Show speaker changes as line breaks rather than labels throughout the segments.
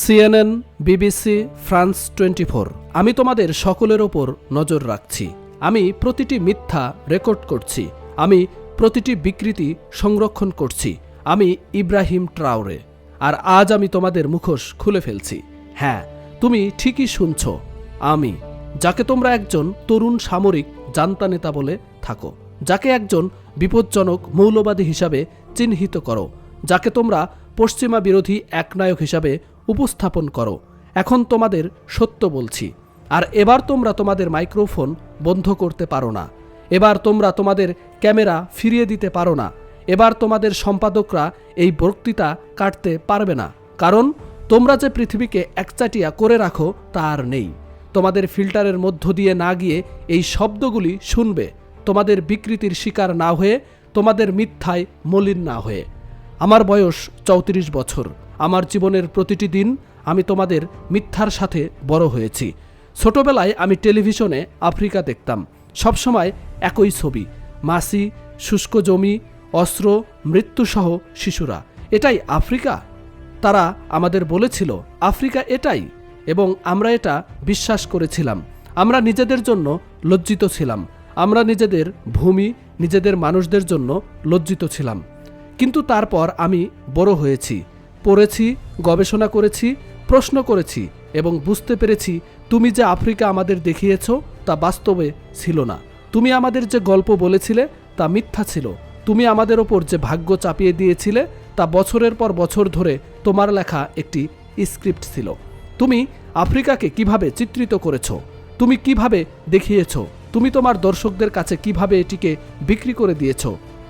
CNN, BBC, France twenty four আমি তোমাদের সকলের ওপর নজর রাখছি। আমি প্রতিটি মিথ্যা রেকর্ড করছি। আমি প্রতিটি বিকৃতি সংরক্ষণ করছি। আমি ইব্রাহিম ট্রাউরে আর আজ আমি তোমাদের মুখোশ খুলে ফেলছি। হ্যাঁ তুমি ঠিকই শুনছ। আমি, যাকে তোমরা একজন তরুণ সামরিক জান্তা নেতা বলে থাকো, যাকে একজন বিপজ্জনক মৌলবাদী হিসাবে চিহ্নিত করো, যাকে তোমরা পশ্চিমা বিরোধী একনায়ক হিসাবে উপস্থাপন করো। এখন তোমাদের সত্য বলছি। আর এবার তোমরা তোমাদের মাইক্রোফোন বন্ধ করতে পারো না। এবার তোমরা তোমাদের ক্যামেরা ফিরিয়ে দিতে পারো না। এবার তোমাদের সম্পাদকরা এই বক্তৃতা কাটতে পারবে না। কারণ তোমরা যে পৃথিবীকে একচাটিয়া করে রাখো তা আর নেই। তোমাদের ফিল্টারের মধ্য দিয়ে না গিয়ে এই শব্দগুলি শুনবে। তোমাদের বিকৃতির শিকার না হয়ে তোমাদের মিথ্যায় মলিন না হয়ে। আমার বয়স চৌত্রিশ বছর। আমার জীবনের প্রতিটি দিন আমি তোমাদের মিথ্যার সাথে বড় হয়েছি। ছোটবেলায় আমি টেলিভিশনে আফ্রিকা দেখতাম। সবসময় একই ছবি মাসি শুষ্ক জমি, অস্ত্র, মৃত্যুসহ শিশুরা। এটাই আফ্রিকা? তারা আমাদের বলেছিল, আফ্রিকা এটাই। এবং আমরা এটা বিশ্বাস করেছিলাম। আমরা নিজেদের জন্য লজ্জিত ছিলাম। আমরা নিজেদের ভূমি, নিজেদের মানুষদের জন্য লজ্জিত ছিলাম। কিন্তু তারপর আমি বড় হয়েছি। পড়েছি, গবেষণা করেছি, প্রশ্ন করেছি এবং বুঝতে পেরেছি তুমি যে আফ্রিকা আমাদের দেখিয়েছ তা বাস্তবে ছিল না। তুমি আমাদের যে গল্প বলেছিলে তা মিথ্যা ছিল। তুমি আমাদের ওপর যে ভাগ্য চাপিয়ে দিয়েছিলে তা বছরের পর বছর ধরে তোমার লেখা একটি স্ক্রিপ্ট ছিল। তুমি আফ্রিকাকে কীভাবে চিত্রিত করেছ? তুমি কীভাবে দেখিয়েছ? তুমি তোমার দর্শকদের কাছে কীভাবে এটিকে বিক্রি করে দিয়েছ?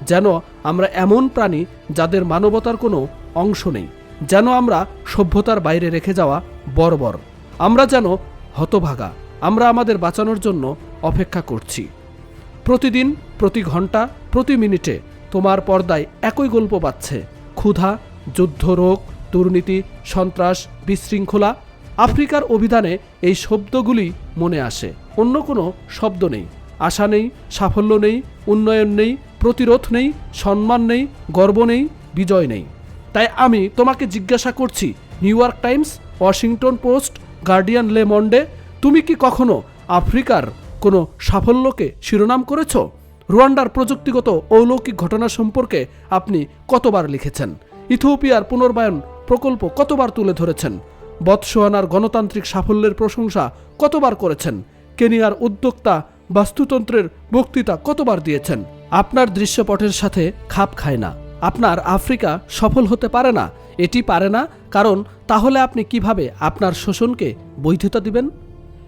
যেন আমরা এমন প্রাণী যাদের মানবতার কোনো অংশ নেই। যেন আমরা সভ্যতার বাইরে রেখে যাওয়া বর্বর। আমরা যেন হতভাগা। আমরা আমাদের বাঁচানোর জন্য অপেক্ষা করছি। প্রতিদিন, প্রতি ঘণ্টা প্রতি মিনিটে তোমার পর্দায় একই গল্প পাচ্ছে ক্ষুধা, যুদ্ধ রোগ, দুর্নীতি, সন্ত্রাস, বিশৃঙ্খলা, আফ্রিকার অভিধানে এই শব্দগুলি মনে আসে। অন্য কোনো শব্দ নেই। আশা নেই, সাফল্য নেই, উন্নয়ন নেই, প্রতিরোধ নেই, সম্মান নেই, গর্ব নেই, বিজয় নেই। তাই আমি তোমাকে জিজ্ঞাসা করছি, New York Times, Washington Post, Guardian Le Monde, তুমি কি কখনো আফ্রিকার কোনো সাফল্যকে শিরোনাম করেছ? রুয়ান্ডার প্রযুক্তিগত অলৌকিক ঘটনা সম্পর্কে আপনি কতবার লিখেছেন? ইথিওপিয়ার পুনর্বায়ন প্রকল্প কতবার তুলে ধরেছেন? বৎসোয়ানার গণতান্ত্রিক সাফল্যের প্রশংসা কতবার করেছেন? কেনিয়ার উদ্যোক্তা বাস্তুতন্ত্রের বক্তৃতা কতবার দিয়েছেন? আপনার দৃশ্যপটের সাথে খাপ খায় না। আপনার আফ্রিকা সফল হতে পারে না, এটি পারে না, কারণ তাহলে আপনি কীভাবে আপনার শোষণকে বৈধতা দিবেন?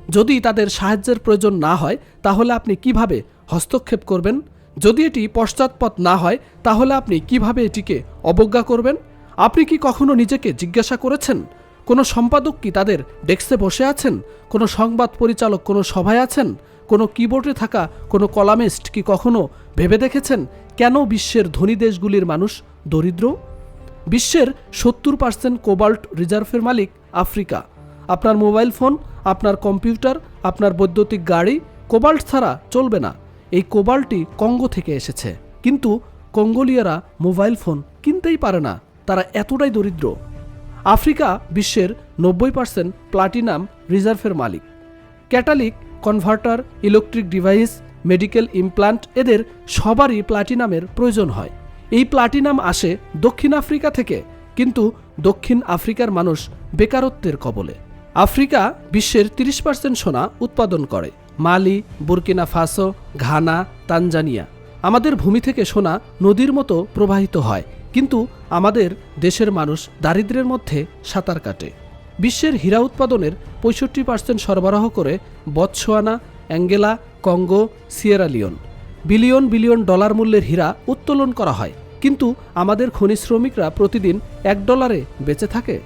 যদি তাদের সাহায্যের প্রয়োজন না হয়, তাহলে আপনি কীভাবে হস্তক্ষেপ করবেন? যদি এটি পশ্চাৎপদ না হয়, তাহলে আপনি কীভাবে এটিকে অবজ্ঞা করবেন? আপনি কি কখনো নিজেকে জিজ্ঞাসা করেছেন? কোনো সম্পাদক কি তাদের ডেস্কে বসে আছেন? কোনো সংবাদ পরিচালক কোনো সভায় আছেন? কোনো কিবোর্ডে থাকা কোনো কলামিস্ট কি কখনো ভেবে দেখেছেন? কেন বিশ্বের ধনী দেশগুলির মানুষ দরিদ্র? বিশ্বের সত্তর পার্সেন্ট কোবাল্ট রিজার্ভের মালিক আফ্রিকা। আপনার মোবাইল ফোন, আপনার কম্পিউটার, আপনার বৈদ্যুতিক গাড়ি কোবাল্ট ছাড়া চলবে না। এই কোবাল্টটি কঙ্গো থেকে এসেছে। কিন্তু কঙ্গোলিয়ারা মোবাইল ফোন কিনতেই পারে না। তারা এতটাই দরিদ্র। আফ্রিকা বিশ্বের নব্বই পার্সেন্ট প্লাটিনাম রিজার্ভের মালিক। Catalytic converter, electric device medical implant এদের সবারই প্লাটিনামের প্রয়োজন হয়। এই প্লাটিনাম আসে দক্ষিণ আফ্রিকা থেকে, কিন্তু দক্ষিণ আফ্রিকার মানুষ বেকারত্বের কবলে। আফ্রিকা বিশ্বের তিরিশ পার্সেন্ট সোনা উৎপাদন করে, Mali, Burkina Faso, Ghana, Tanzania. আমাদের ভূমি থেকে সোনা নদীর মতো প্রবাহিত হয়, কিন্তু আমাদের দেশের মানুষ দারিদ্র্যের মধ্যে সাঁতার কাটে। বিশ্বের হীরা উৎপাদনের পঁয়ষট্টি পার্সেন্ট সরবরাহ করে Botswana Angola Congo, Sierra Leone. Billion billion dollar মূল্যের হীরা উত্তোলন করা হয়। কিন্তু আমাদের খনি শ্রমিকরা প্রতিদিন এক ডলারে বেঁচে থাকে।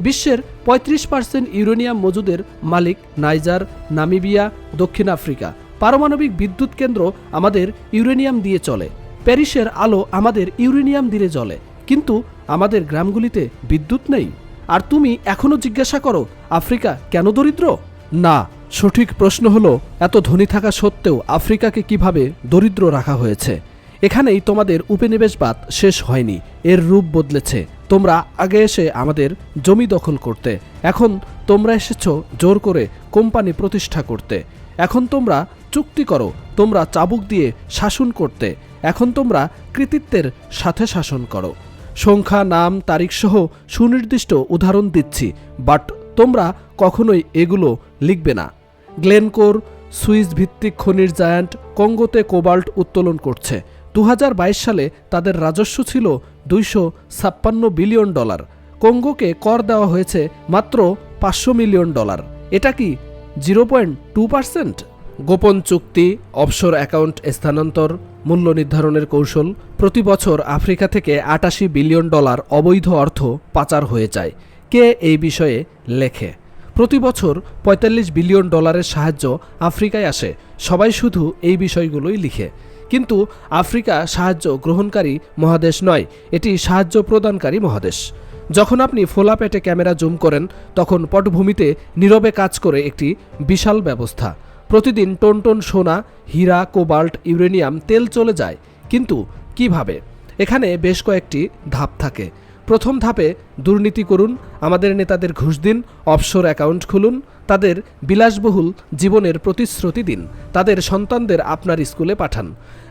বিশ্বের পঁয়ত্রিশ পার্সেন্ট ইউরেনিয়াম মজুদের মালিক নাইজার, নামিবিয়া, দক্ষিণ আফ্রিকা। পারমাণবিক বিদ্যুৎ কেন্দ্র আমাদের ইউরেনিয়াম দিয়ে চলে। প্যারিসের আলো আমাদের ইউরেনিয়াম দিয়ে জ্বলে। কিন্তু আমাদের গ্রামগুলিতে বিদ্যুৎ নেই। আর তুমি এখনও জিজ্ঞাসা করো, আফ্রিকা কেন দরিদ্র? না সঠিক প্রশ্ন হলো, এত ধনী থাকা সত্ত্বেও আফ্রিকাকে কীভাবে দরিদ্র রাখা হয়েছে? এখানেই তোমাদের উপনিবেশবাদ শেষ হয়নি, এর রূপ বদলেছে। তোমরা আগে এসে আমাদের জমি দখল করতে, এখন তোমরা এসেছ জোর করে কোম্পানি প্রতিষ্ঠা করতে। এখন তোমরা চুক্তি করো, তোমরা চাবুক দিয়ে শাসন করতে, এখন তোমরা কৃতিত্বের সাথে শাসন করো। সংখ্যা, নাম, তারিখসহ সুনির্দিষ্ট উদাহরণ দিচ্ছি, বাট তোমরা কখনোই এগুলো লিখবে না। গ্লেনকোর সুইস ভিত্তিক খনির জায়ান্ট কঙ্গোতে কোবাল্ট উত্তোলন করছে। দু হাজার বাইশ সালে তাদের রাজস্ব ছিল দুইশো ছাপ্পান্ন বিলিয়ন ডলার। কঙ্গোকে কর দেওয়া হয়েছে মাত্র পাঁচশো মিলিয়ন ডলার। এটা কি জিরো পয়েন্ট টু পার্সেন্ট? গোপন চুক্তি অফশোর অ্যাকাউন্ট স্থানান্তর, মূল্য নির্ধারণের কৌশল, প্রতি বছর আফ্রিকা থেকে আটাশি বিলিয়ন ডলার অবৈধ অর্থ পাচার হয়ে যায়। কে এই বিষয়ে লেখে? প্রতি বছর ৪৫ বিলিয়ন ডলারের সাহায্য আফ্রিকায় আসে। সবাই শুধু এই বিষয়গুলোই লিখে। কিন্তু আফ্রিকা সাহায্য গ্রহণকারী মহাদেশ নয়, এটি সাহায্য প্রদানকারী মহাদেশ। যখন আপনি ফোলা পেটে ক্যামেরা জুম করেন, তখন পটভূমিতে নীরবে কাজ করে একটি বিশাল ব্যবস্থা। প্রতিদিন টন টন সোনা, হীরা, কোবাল্ট, ইউরেনিয়াম, তেল চলে যায়। কিন্তু কীভাবে? এখানে বেশ কয়েকটি ধাপ থাকে। প্রথম ধাপে দুর্নীতি করুন, আমাদের নেতাদের ঘুষ দিন অফশোর অ্যাকাউন্ট খুলুন, তাদের বিলাসবহুল জীবনের প্রতিশ্রুতি দিন, তাদের সন্তানদের আপনার স্কুলে পাঠান।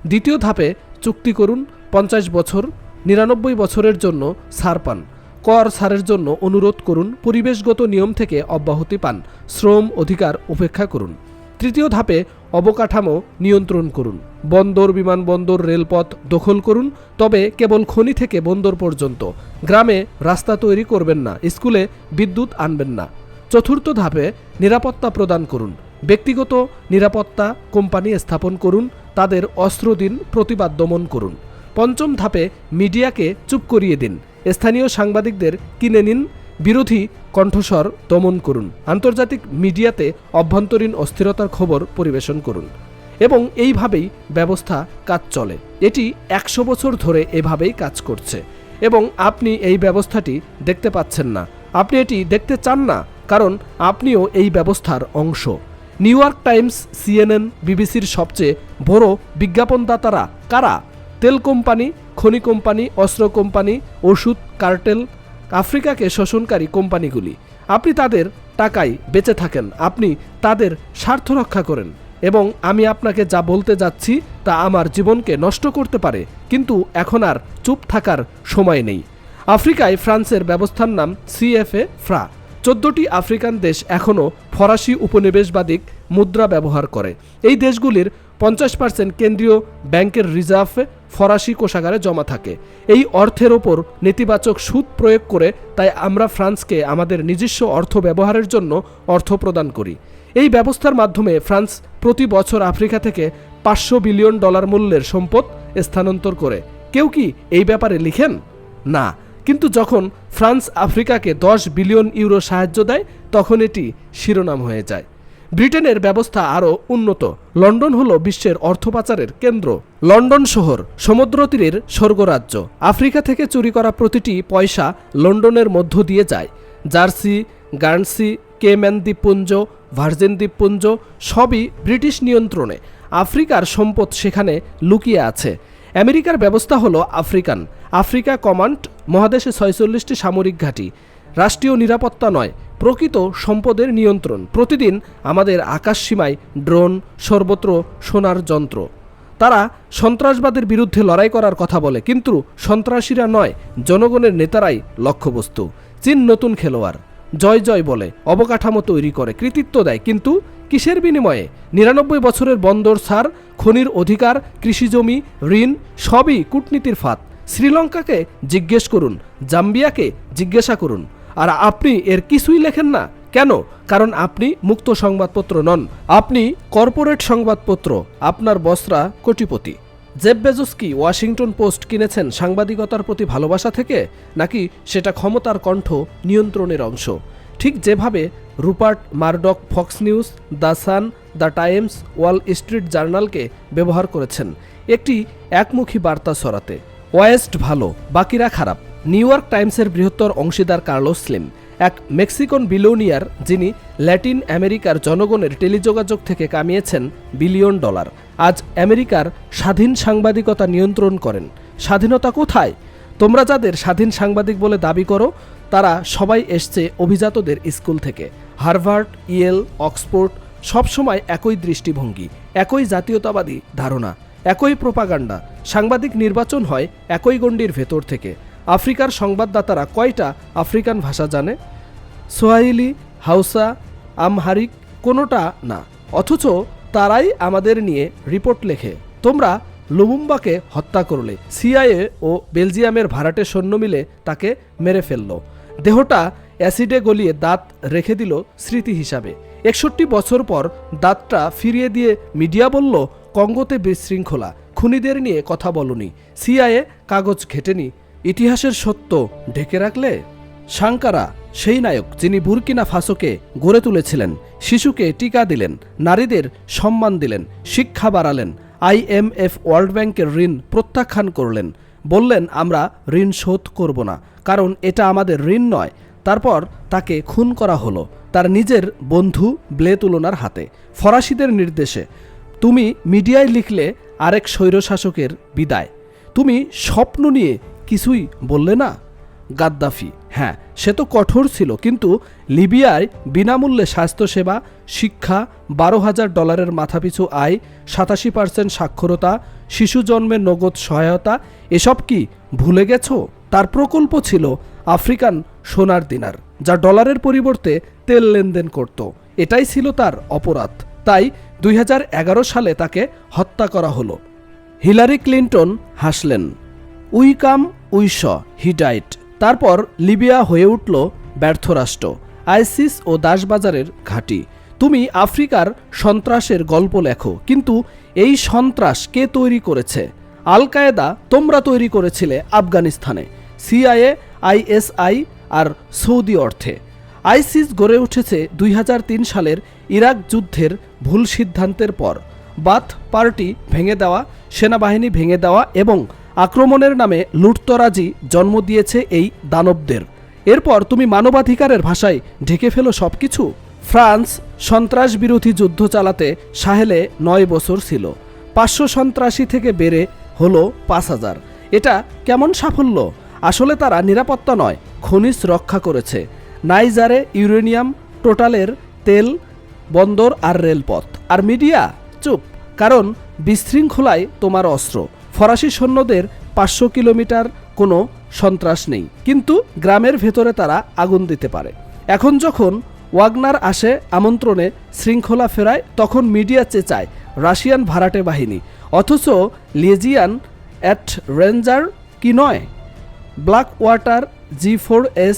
দ্বিতীয় ধাপে চুক্তি করুন, পঞ্চাশ বছর, নিরানব্বই বছরের জন্য ছাড় পান। কর ছাড়ের জন্য অনুরোধ করুন, পরিবেশগত নিয়ম থেকে অব্যাহতি পান, শ্রম অধিকার উপেক্ষা করুন। তৃতীয় ধাপে অবকাঠামো নিয়ন্ত্রণ করুন। বন্দর, বিমানবন্দর, রেলপথ দখল করুন, তবে কেবল খনি থেকে বন্দর পর্যন্ত। গ্রামে রাস্তা তৈরি করবেন না, স্কুলে বিদ্যুৎ আনবেন না। চতুর্থ ধাপে নিরাপত্তা প্রদান করুন। ব্যক্তিগত নিরাপত্তা কোম্পানি স্থাপন করুন, তাদের অস্ত্র দিন প্রতিবাদ দমন করুন। পঞ্চম ধাপে মিডিয়াকে চুপ করিয়ে দিন। স্থানীয় সাংবাদিকদের কিনে নিন বিরোধী কণ্ঠস্বর দমন করুন। আন্তর্জাতিক মিডিয়াতে অভ্যন্তরীণ অস্থিরতার খবর পরিবেশন করুন। এবং এইভাবেই ব্যবস্থা কাজ চলে। এটি একশো বছর ধরে এভাবেই কাজ করছে। এবং আপনি এই ব্যবস্থাটি দেখতে পাচ্ছেন না। আপনি এটি দেখতে চান না, কারণ আপনিও এই ব্যবস্থার অংশ। নিউ ইয়র্ক টাইমস, সিএনএন, বিবিসির সবচেয়ে বড় বিজ্ঞাপনদাতারা কারা? তেল কোম্পানি, খনি কোম্পানি, অস্ত্র কোম্পানি, ওষুধ, কার্টেল আফ্রিকাকে শোষণকারী কোম্পানিগুলি। আপনি তাদের টাকায় বেঁচে থাকেন। আপনি তাদের স্বার্থ রক্ষা করেন এবং আমি আপনাকে যা বলতে যাচ্ছি তা আমার জীবনকে নষ্ট করতে পারে, কিন্তু এখন আর চুপ থাকার সময় নেই। আফ্রিকায় ফ্রান্সের ব্যবস্থার নাম সিএফএ, ফ্রা। চোদ্দটি আফ্রিকান দেশ এখনও ফরাসি উপনিবেশবাদিক মুদ্রা ব্যবহার করে। এই দেশগুলির পঞ্চাশ পার্সেন্ট কেন্দ্রীয় ব্যাংকের রিজার্ভ ফরাসি কোষাগারে জমা থাকে। এই অর্থের ওপর নেতিবাচক সুদ প্রয়োগ করে তাই আমরা ফ্রান্সকে আমাদের নিজস্ব অর্থ ব্যবহারের জন্য অর্থ প্রদান করি। এই ব্যবস্থার মাধ্যমে ফ্রান্স প্রতি বছর আফ্রিকা থেকে পাঁচশো বিলিয়ন ডলার মূল্যের সম্পদ স্থানান্তর করে। কেউ কি এই ব্যাপারে লিখেন? না। কিন্তু যখন ফ্রান্স আফ্রিকাকে দশ বিলিয়ন ইউরো সাহায্য দেয়, তখন এটি শিরোনাম হয়ে যায়। ব্রিটেনের ব্যবস্থা আরও উন্নত। লন্ডন হল বিশ্বের অর্থ পাচারের কেন্দ্র। লন্ডন শহর সমুদ্র তীরের স্বর্গরাজ্য। আফ্রিকা থেকে চুরি করা প্রতিটি পয়সা লন্ডনের মধ্য দিয়ে যায়। জার্সি, গার্নসি, কেম্যান দ্বীপপুঞ্জ, ভার্জিন দ্বীপপুঞ্জ সবই ব্রিটিশ নিয়ন্ত্রণে। আফ্রিকার সম্পদ সেখানে লুকিয়ে আছে। আমেরিকার ব্যবস্থা হলো আফ্রিকান। আফ্রিকা কমান্ড, মহাদেশে ছয়চল্লিশটি সামরিক ঘাঁটি। রাষ্ট্রীয় নিরাপত্তা নয় প্রকৃত সম্পদের নিয়ন্ত্রণ। প্রতিদিন আমাদের আকাশসীমায় ড্রোন, সর্বত্র সোনার যন্ত্র। তারা সন্ত্রাসবাদের বিরুদ্ধে লড়াই করার কথা বলে, কিন্তু সন্ত্রাসীরা নয়, জনগণের নেতারাই লক্ষ্যবস্তু। চীন নতুন খেলোয়াড়। জয় জয় বলে, অবকাঠামো তৈরি করে, কৃতিত্ব দেয়, কিন্তু কিসের বিনিময়ে? নিরানব্বই বছরের বন্দর সার খনির অধিকার কৃষিজমি ঋণ, সবই কূটনীতির ফাঁদ। শ্রীলঙ্কাকে জিজ্ঞেস করুন, জাম্বিয়াকে জিজ্ঞাসা করুন। আর আপনি এর কিছুই লেখেন না। কেন? কারণ আপনি মুক্ত সংবাদপত্র নন। আপনি কর্পোরেট সংবাদপত্র, আপনার বসরা কোটিপতি। জেব বেজোস কি ওয়াশিংটন পোস্ট কিনেছেন সাংবাদিকতার প্রতি ভালোবাসা থেকে, নাকি সেটা ক্ষমতার কণ্ঠ নিয়ন্ত্রণের অংশ? ঠিক যেভাবে Rupert Murdoch Fox News, the Sun, the Times, Wall Street জার্নালকে ব্যবহার করেছেন, একটি একমুখী বার্তা সরাতে ওয়েস্ট ভালো, বাকিরা খারাপ। নিউ ইয়র্ক টাইমসের বৃহত্তর অংশীদার কার্লোস স্লিম, এক মেক্সিকন বিলোনিয়ার যিনি ল্যাটিন আমেরিকার জনগণের টেলিযোগাযোগ থেকে কামিয়েছেন বিলিয়ন ডলার। আজ আমেরিকার স্বাধীন সাংবাদিকতা নিয়ন্ত্রণ করেন। স্বাধীনতা কোথায়? তোমরা যাদের স্বাধীন সাংবাদিক বলে দাবি করো, তারা সবাই এসছে অভিজাতদের স্কুল থেকে। হার্ভার্ড, ইয়েল, অক্সফোর্ড সবসময় একই দৃষ্টিভঙ্গি, একই জাতীয়তাবাদী ধারণা, একই প্রোপাগান্ডা। সাংবাদিক নির্বাচন হয় একই গণ্ডির ভেতর থেকে। আফ্রিকার সংবাদদাতারা কয়টা আফ্রিকান ভাষা জানে? সোয়াহিলি হাউসা, আমহারিক কোনোটা না। অথচ তারাই আমাদের নিয়ে রিপোর্ট লেখে। তোমরা লুমুম্বাকে হত্যা করলে। সিআইএ ও বেলজিয়ামের ভাড়াটে সৈন্য মিলে তাকে মেরে ফেলল। দেহটা অ্যাসিডে গলিয়ে দাঁত রেখে দিল স্মৃতি হিসাবে। একষট্টি বছর পর দাঁতটা ফিরিয়ে দিয়ে মিডিয়া বলল, কঙ্গোতে বিশৃঙ্খলা। খুনিদের নিয়ে কথা বলনি। সিআইএ কাগজ ঘেটেনি। ইতিহাসের সত্য ঢেকে রাখলে? সাংকারা সেই নায়ক যিনি বুরকিনা ফাসোকে গড়ে তুলেছিলেন, শিশুকে টিকা দিলেন, নারীদের সম্মান দিলেন, শিক্ষা বাড়ালেন আইএমএফ ওয়ার্ল্ড ব্যাংকের ঋণ প্রত্যাখ্যান করলেন। বললেন, আমরা ঋণ শোধ করব না, কারণ এটা আমাদের ঋণ নয়। তারপর তাকে খুন করা হলো, তার নিজের বন্ধু ব্লেতুলনার হাতে। ফরাসিদের নির্দেশে, তুমি মিডিয়ায় লিখলে আরেক স্বৈরশাসকের বিদায়। তুমি স্বপ্ন নিয়ে কিছুই বললে না? গাদ্দাফি হ্যাঁ সে তো কঠোর ছিল, কিন্তু লিবিয়ায় বিনামূল্যে স্বাস্থ্যসেবা, শিক্ষা, বারো হাজার ডলারের মাথাপিছু আয়, সাতাশি পার্সেন্ট সাক্ষরতা, শিশু জন্মের নগদ সহায়তা, এসব কি ভুলে গেছো? তার প্রকল্প ছিল আফ্রিকান সোনার দিনার, যা ডলারের পরিবর্তে তেল লেনদেন করত। এটাই ছিল তার অপরাধ। তাই দুই হাজার এগারো সালে তাকে হত্যা করা হলো। হিলারি ক্লিন্টন হাসলেন, we came we saw he died তারপর লিবিয়া হয়ে উঠল ব্যর্থ রাষ্ট্র, আইসিস ও দাসবাজারের ঘাঁটি। তুমি আফ্রিকার সন্ত্রাসের গল্প লেখো, কিন্তু এই সন্ত্রাস কে তৈরি করেছে? আল কায়েদা তোমরা তৈরি করেছিলে আফগানিস্তানে, সিআইএ, আইএসআই আর সৌদি অর্থে। আইসিস গড়ে উঠেছে দুই হাজার তিন সালের ইরাক যুদ্ধের ভুল সিদ্ধান্তের পর। বাথ পার্টি ভেঙে দেওয়া, সেনাবাহিনী ভেঙে দেওয়া এবং আক্রমণের নামে লুটতরাজি জন্ম দিয়েছে এই দানবদের। এরপর তুমি মানবাধিকারের ভাষায় ঢেকে ফেলো সব কিছু ফ্রান্স সন্ত্রাস বিরোধী যুদ্ধ চালাতে সাহেলে নয় বছর ছিল। পাঁচশো সন্ত্রাসী থেকে বেড়ে হলো পাঁচ হাজার। এটা কেমন সাফল্য? আসলে তারা নিরাপত্তা নয়, খনিজ রক্ষা করেছে। নাইজারে ইউরেনিয়াম টোটালের তেল, বন্দর আর রেলপথ। আর মিডিয়া? চুপ, কারণ বিশৃঙ্খলায় তোমার অস্ত্র। ফরাসি সৈন্যদের পাঁচশো কিলোমিটার কোনো সন্ত্রাস নেই। কিন্তু গ্রামের ভেতরে তারা আগুন দিতে পারে। এখন যখন ওয়াগনার আসে আমন্ত্রণে শৃঙ্খলা ফেরায়, তখন মিডিয়া চেঁচায় রাশিয়ান ভাড়াটে বাহিনী। অথচ লিজিয়ান অ্যাট রেঞ্জার কি নয়? Black Water G four S,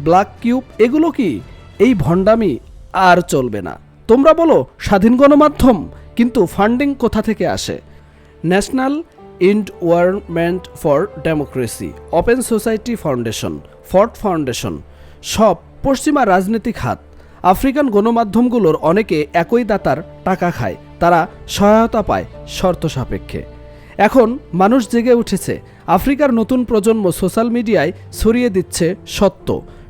Black Cube, এগুলো কি? এই ভণ্ডামি আর চলবে না। তোমরা বলো, স্বাধীন গণমাধ্যম, কিন্তু ফান্ডিং কোথা থেকে আসে? National Endowment for Democracy, Open Society Foundation, Ford Foundation, সব পশ্চিমা রাজনৈতিক হাত। আফ্রিকান গণমাধ্যমগুলোর অনেকে একই দাতার টাকা খায়, তারা সহায়তা পায় শর্ত সাপেক্ষে। এখন মানুষ জেগে উঠেছে, আফ্রিকার নতুন প্রজন্ম সোশ্যাল মিডিয়ায় ছড়িয়ে দিচ্ছে সত্য,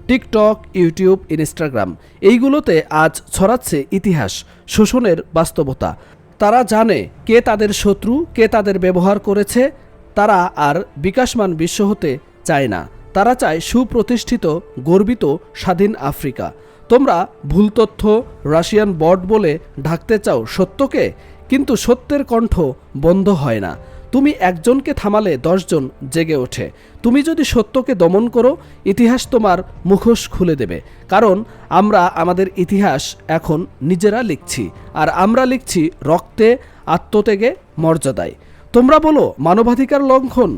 টিকটক, ইউটিউব, ইনস্টাগ্রাম, এইগুলোতে আজ ছড়াচ্ছে ইতিহাস, শোষণের বাস্তবতা। তারা জানে কে তাদের শত্রু, কে তাদের ব্যবহার করেছে, তারা আর বিকাশমান বিশ্ব হতে চায় না। তারা চায় সুপ্রতিষ্ঠিত, গর্বিত, স্বাধীন আফ্রিকা। তোমরা ভুল তথ্য, রাশিয়ান বট বলে ঢাকতে চাও সত্যকে, কিন্তু সত্যের কণ্ঠ বন্ধ হয় না। তুমি একজনকে থামালে দশজন জেগে ওঠে। তুমি যদি সত্যকে দমন করো, ইতিহাস তোমার মুখোশ খুলে দেবে। কারণ আমরা আমাদের ইতিহাস এখন নিজেরা লিখছি, আর আমরা লিখছি রক্তে, আত্মত্যাগে, মর্যাদায়। তোমরা বলো, মানবাধিকার লঙ্ঘন,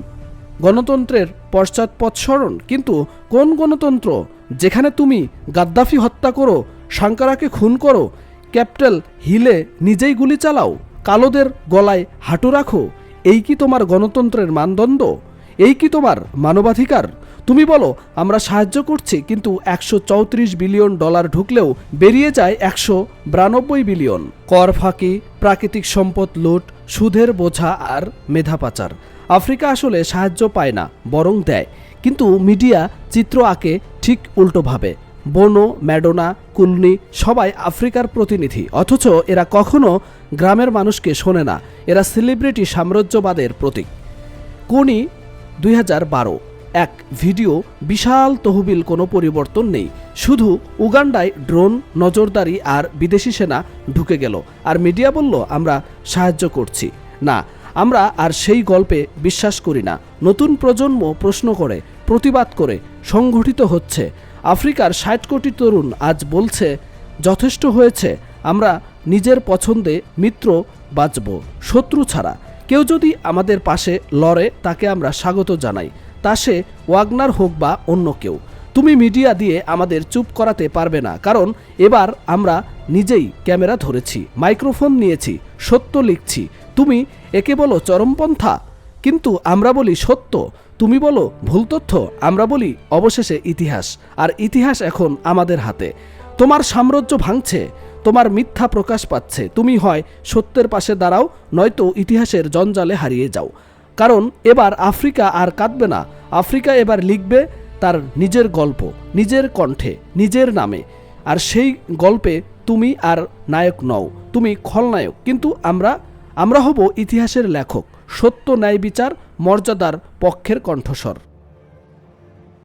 গণতন্ত্রের পশ্চাৎপদসরণ কিন্তু কোন গণতন্ত্র যেখানে তুমি গাদ্দাফি হত্যা করো সাংকারাকে খুন করো, ক্যাপিটাল হিলে নিজেই গুলি চালাও, কালোদের গলায় হাঁটু রাখো এই কি তোমার গণতন্ত্রের মানদণ্ড? এই কি তোমার মানবাধিকার? তুমি বলো, আমরা সাহায্য করছি, কিন্তু একশো চৌত্রিশ বিলিয়ন ডলার ঢুকলেও বেরিয়ে যায় একশো বিরানব্বই বিলিয়ন। কর ফাঁকি, প্রাকৃতিক সম্পদ লুট, সুদের বোঝা আর মেধা পাচার। আফ্রিকা আসলে সাহায্য পায় না, বরং দেয়। কিন্তু মিডিয়া চিত্র আঁকে ঠিক উল্টোভাবে। বোনো, ম্যাডোনা কুলনি সবাই আফ্রিকার প্রতিনিধি। অথচ এরা কখনো গ্রামের মানুষকে শোনে না। এরা সেলিব্রিটি সাম্রাজ্যবাদের প্রতীক। কোনি, দুই এক ভিডিও, বিশাল তহবিল, কোনো পরিবর্তন নেই। শুধু উগান্ডায় ড্রোন, নজরদারি আর বিদেশি সেনা ঢুকে গেল। আর মিডিয়া বলল, আমরা সাহায্য করছি। না, আমরা আর সেই গল্পে বিশ্বাস করি না। নতুন প্রজন্ম প্রশ্ন করে, প্রতিবাদ করে সংঘটিত হচ্ছে। আফ্রিকার ষাট কোটি তরুণ আজ বলছে, যথেষ্ট হয়েছে, আমরা নিজের পছন্দে মিত্র বাঁচব, শত্রু ছাড়া। কেউ যদি আমাদের পাশে লড়ে, তাকে আমরা স্বাগত জানাই। তা সে ওয়াগনার হোক বা অন্য কেউ। তুমি মিডিয়া দিয়ে আমাদের চুপ করাতে পারবে না, কারণ এবার আমরা নিজেই ক্যামেরা ধরেছি, মাইক্রোফোন নিয়েছি, সত্য লিখছি। তুমি একে বলো চরমপন্থা, কিন্তু আমরা বলি সত্য। তুমি বলো, ভুল তথ্য, আমরা বলি, অবশেষে ইতিহাস, আর ইতিহাস এখন আমাদের হাতে। তোমার সাম্রাজ্য ভাঙছে, তোমার মিথ্যা প্রকাশ পাচ্ছে, তুমি হয় সত্যের পাশে দাঁড়াও, নয়তো ইতিহাসের জঞ্জালে হারিয়ে যাও। কারণ এবার আফ্রিকা আর কাঁদবে না, আফ্রিকা এবার লিখবে তার নিজের গল্প, নিজের কণ্ঠে, নিজের নামে। আর সেই গল্পে তুমি আর নায়ক নও, তুমি খলনায়ক, কিন্তু আমরা আমরা হব ইতিহাসের লেখক। সত্য ন্যায় বিচার মর্যাদার পক্ষের কণ্ঠস্বর।